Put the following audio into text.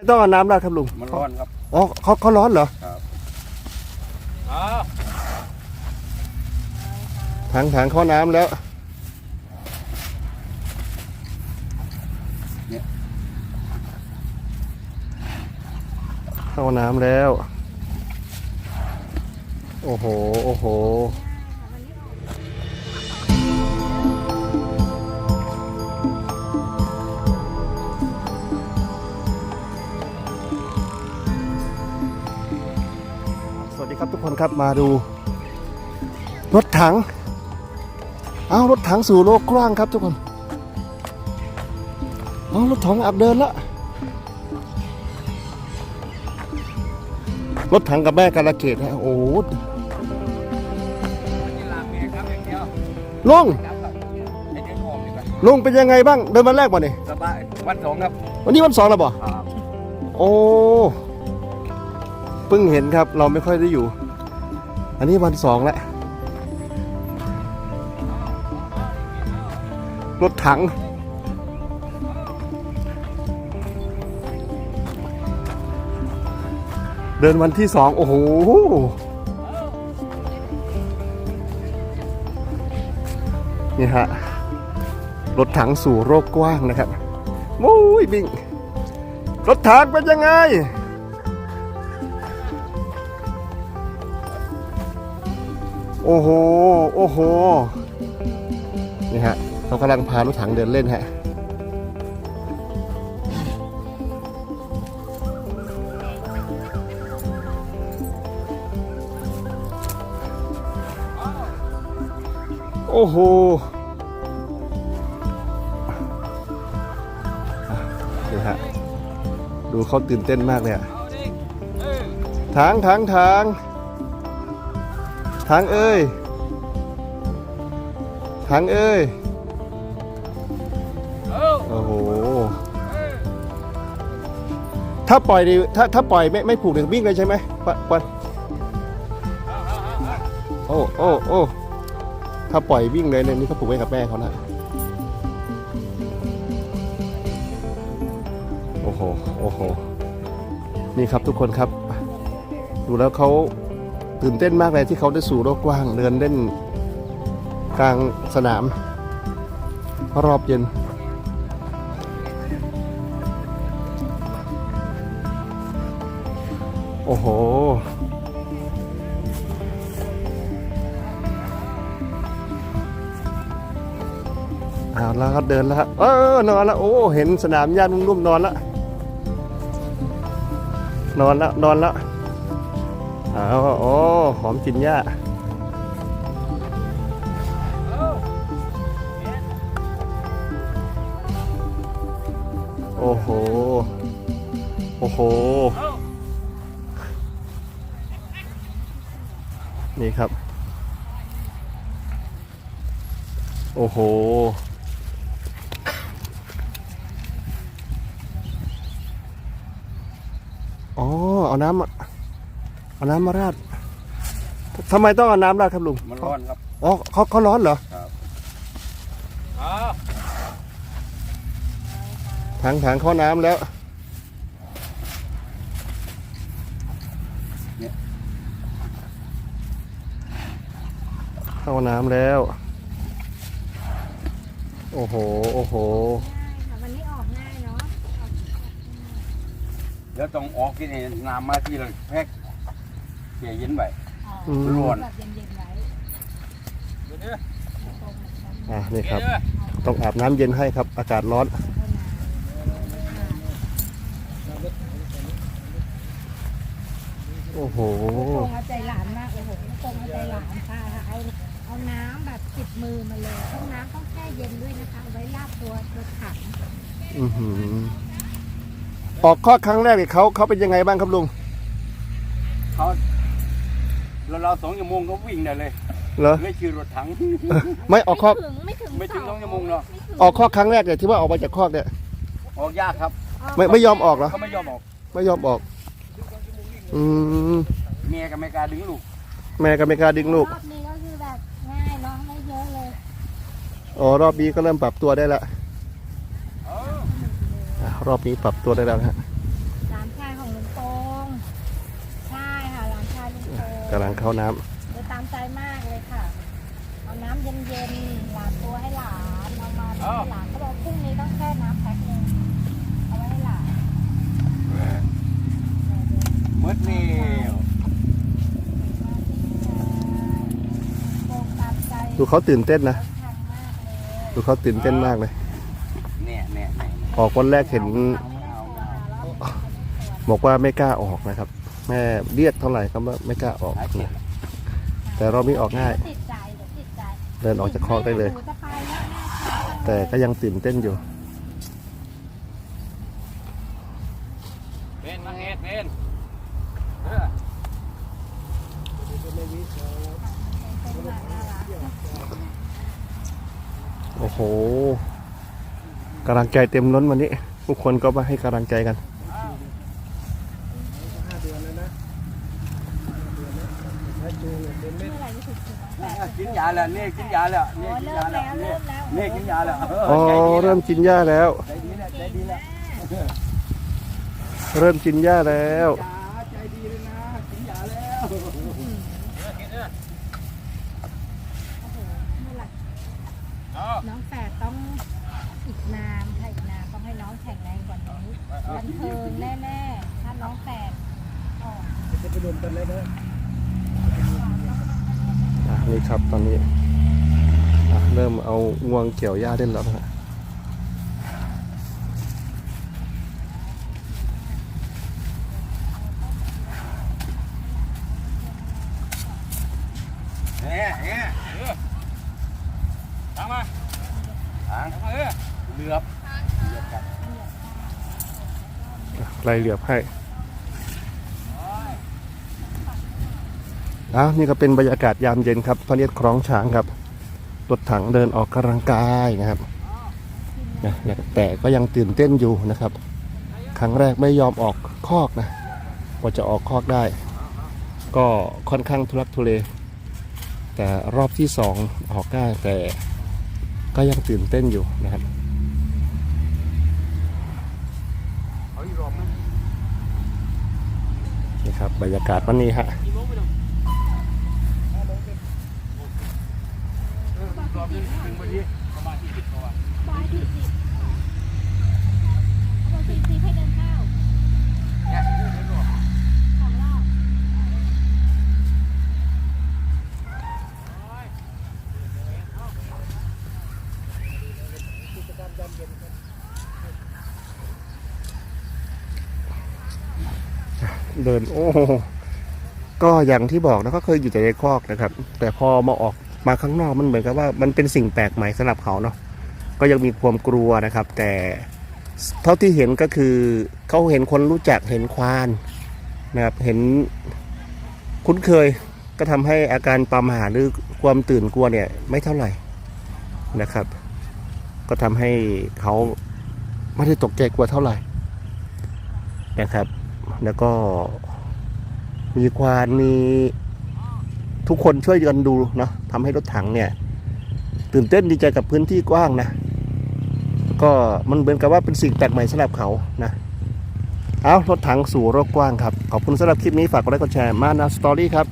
ไม่ต้องเอาน้ำราดครับลุงมันร้อนครับ อ๋อเขาเขาร้อนเหรอครับถังถังเข้าน้ำแล้ว เข้าน้ำแล้ว โอ้โห โอ้โห วัสดีครับทุกคนครับมาดู รถถัง เอารถถังสู่โลกกว้างครับทุกคนเอารถถังอับเดินละรถถังกับแม่กาลเกตนะโอ้โหนี่ลามเมียครับอย่างเดียวลุงครับครับไอ้เดือนหอมดีกว่าลุงเป็นยังไงบ้างเดินวันแรกบ่เนี่ยสบายวันสองครับ วันนี้วันสองแล้วบ่ครับโอ้ เพิ่งเห็นครับ เราไม่ค่อยได้อยู่ อันนี้วันสองแล้วรถถัง เดินวันที่สองโอ้โหนี่ฮะ รถถังสู่โลกกว้างนะครับโอ้ยบิงรถถังเป็นยังไง อ้โห โอ้โห นี่ฮะเขากำลังพารถถังเดินเล่นฮะ โอ้โห นี่ฮะ ดูเขาตื่นเต้นมากเลยอะทางทางทางทาง เอ้ยทางเอ้ยโอ้โหถ้าปล่อยดิถ้าถ้าปล่อยไม่ไม่ผูกถึงวิ่งเลยใช่ไหมปะปะโอ้โอ้โอ้ถ้าปล่อยวิ่งเลยเนี่ยนี่เขาผูกไว้กับแม่เขานะโอ้โหโอ้โหนี่ครับทุกคนครับ ดูแล้วเขา ตื่นเต้นมากเลยที่เขาได้สู่โลกกว้างเดินเล่นกลางสนาม รอบเย็น โอ้โห เอาแล้วก็เดินแล้วครับเออนอนแล้ว โอ้ เห็นสนามหญ้านุ่มๆนอนแล้ว นอนแล้ว นอนแล้ว อ้าวโอ้หอมกินหญ้าโอ้โห โอ้โห นี่ครับ โอ้โห อ๋อ เอาน้ำ เอาน้ำมาราดทำไมต้องเอาน้ำราดครับลุงมันร้อนครับ อ๋อเขาเขาร้อนเหรอครับถังถังเข้าน้ำแล้ว เข้าน้ำแล้ว โอ้โห โอ้โหค่ะวันนี้ออกง่ายเนาะออกเดี๋ยวต้องออกที่นี่น้ำมาที่เราแพ็ก เกี่ยเย็นไปออกอืมร้อนแบบเย็นๆไว้ตรงนั้นอะนี่ครับ ต้องอาบน้ำเย็นให้ครับ อากาศร้อน โอ้โหตรงเอาใจหลานมากเลยโหตรงเอาใจหลานค่ะเอาเอาน้ำแบบติดมือมาเลยต้องน้ำต้องแช่เย็นด้วยนะคะเอาไว้ลาดตัวตัวถังอือหือออกข้อครั้งแรกเนี่ยเขาเขาเป็นยังไงบ้างครับลุงเขา เราเราสองชั่วโมงก็วิ่งได้เลย เหรอไม่คือรถถัง ไม่ออกข้อไม่ถึงไม่ถึงไม่ถึงสองชั่วโมงหรอก ไม่ถึงออกข้อครั้งแรกเนี่ยที่ว่าออกมาจากข้อกเนี่ยออกยากครับไม่ไม่ยอมออกเหรอเขาไม่ยอมออกไม่ยอมออกอืมเมียก็ไม่กล้าดึงลูกแม่ก็ไม่กล้าดึงลูกรอบนี้ก็คือแบบง่ายเนาะไม่เยอะเลยอ๋อรอบนี้ก็เริ่มปรับตัวได้แล้วอะรอบนี้ปรับตัวได้แล้วนะฮะ จ้า กำลังเข้าน้ำเดี๋ยวตามใจมากเลยค่ะ เอาน้ำเย็นๆหลานตัวให้หลาน เอามาให้หลานเขาบอกพรุ่งนี้ต้องแช่น้ำแพ็คหนึงเอาไว้ให้หลานหมดแล้วโปรตามใจดูเขาตื่นเต้นนะทางมากเลยดูเขาตื่นเต้นมากเลย เนี่ยเนี่ยเนี่ยออกวันแรกเห็นไม่ได้ตัวแล้วบอกว่าไม่กล้าออกนะครับ แม่เรียกเท่าไหร่ก็ไม่กล้าออกหาเจ็ดนะแต่รอบนี้ออกง่าย ติดใจเดี๋ยวติดใจเดินออกจากคอกได้เลย หนูจะไปแล้วแม่แต่ก็ยังตื่นเต้นอยู่เป็นมาเฮ็ดเป็นเออเป็นหมาน่ารักโอ้โหกำลังใจเต็มล้นวันนี้ ทุกคนก็มาให้กำลังใจกัน เมื่อไหร่จะถึงถึง น้องแปดกินยาแล้วนี่กินยาแล้วโอ้นี่กินเริ่ยามแล้วแล้วนี่เริ่มแล้วนี่กินยาแล้วอ๋อเริ่มกินหญ้าแล้ว ใจดีแล้วใจดีแล้วเริ่มกินหญ้าแล้วจ้าใจดีเลยนะกินยาแล้วกินเออโอ้โหเมื่อไหร่เอาน้องแฝดต้องอีกนานค่ะอีกนานต้องให้น้องแข็งแรงกว่านี้บันเทิงแน่ๆถ้าน้องแฝดออกอะนี่ ครับตอนนี้อะเริ่มเอางวงเกี่ยวหญ้าเล่นแล้วนะฮะเนี่ยเนี่ยเออทางมาทางมาเออเหลือบเหลือบกันอะไล่เหลือบให้ อ้าวนี่ก็เป็นบรรยากาศยามเย็นครับพระเนียดคล้องช้างครับรถถังเดินออกกำลังกายนะครับนะแต่ก็ยังตื่นเต้นอยู่นะครับ ครั้งแรกไม่ยอมออกคอกนะกว่าจะออกคอกได้ ก็ค่อนข้างทุลักทุเล แต่รอบที่สองออกได้แต่ก็ยังตื่นเต้นอยู่นะครับนี่ครับบรรยากาศวันนี้ฮะ ตึงถึงพอดีประมาณยี่สิบกว่าบอยที่สิบเอาสี่สิบให้เดินเข้าเนี่ยเดี๋ยวเดี๋ยวรอบสองรอบเดินโอ้โหก็อย่างที่บอกนะก็เคยอยู่แต่ในคอกนะครับ แต่พอมาออก มาข้างนอกมันเหมือนกับว่ามันเป็นสิ่งแปลกใหม่สำหรับเขาเนาะก็ยังมีความกลัวนะครับ แต่เท่าที่เห็นก็คือเขาเห็นคนรู้จักเห็นควานนะครับเห็นคุ้นเคยก็ทำให้อาการประมาทหรือความตื่นกลัวเนี่ยไม่เท่าไหร่นะครับ ก็ทำให้เขาไม่ได้ตกใจกลัวเท่าไหร่นะครับ แล้วก็มีควานมี ทุกคนช่วยกันดูเนาะทำให้รถถังเนี่ย ตื่นเต้นดีใจกับพื้นที่กว้างนะ ก็มันเหมือนกับว่าเป็นสิ่งแปลกใหม่สำหรับเขานะเอารถถังสู่โลกกว้างครับ ขอบคุณสำหรับคลิปนี้ฝากกดไลค์กดแชร์มานาสตอรี่ครับ